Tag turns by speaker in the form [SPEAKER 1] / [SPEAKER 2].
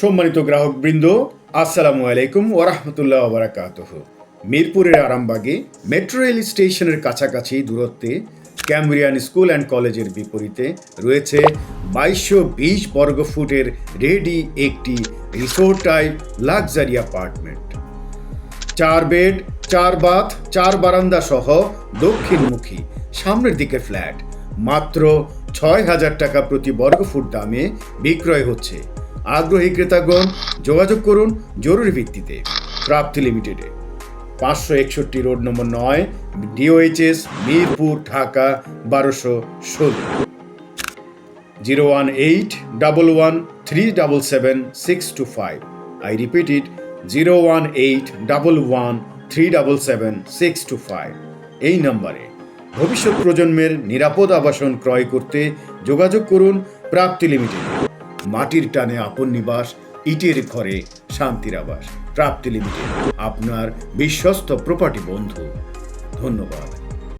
[SPEAKER 1] সম্মানিত গ্রাহক বৃন্দ আসসালামু আলাইকুম ওরহমতুল্লাহ বারাকাতুহ মিরপুরের আরামবাগে মেট্রো রেল স্টেশনের কাছাকাছি দূরত্বে ক্যামব্রিয়ান স্কুল অ্যান্ড কলেজের বিপরীতে রয়েছে বাইশশো বিশ বর্গফুটের রেডি একটি রিসোর্ট টাইপ লাক্সারি অ্যাপার্টমেন্ট। চার বেড, চার বাথ, চার বারান্দা সহ দক্ষিণমুখী সামনের দিকে ফ্ল্যাট। মাত্র ছয় হাজার টাকা প্রতি বর্গফুট দামে বিক্রয় হচ্ছে। আগ্রহী ক্রেতাগণ যোগাযোগ করুন জরুরি ভিত্তিতে প্রাপ্তি লিমিটেডে পাঁচশো একষট্টি রোড নম্বর নয় ডিওএইচএস মিরপুর, ঢাকা, বারোশো ষোলো। Zero one eight double one three double seven six two five. I repeat it, zero one eight double one three double seven six two five. এই নম্বরে ভবিষ্যৎ প্রজন্মের নিরাপদ আবাসন ক্রয় করতে যোগাযোগ করুন প্রাপ্তি লিমিটেড মাটির টানে আপন নিবাস, ইটের ঘরে শান্তির আবাস। প্রাপ্তি লিমিটেড আপনার বিশ্বস্ত প্রপার্টি বন্ধু। ধন্যবাদ।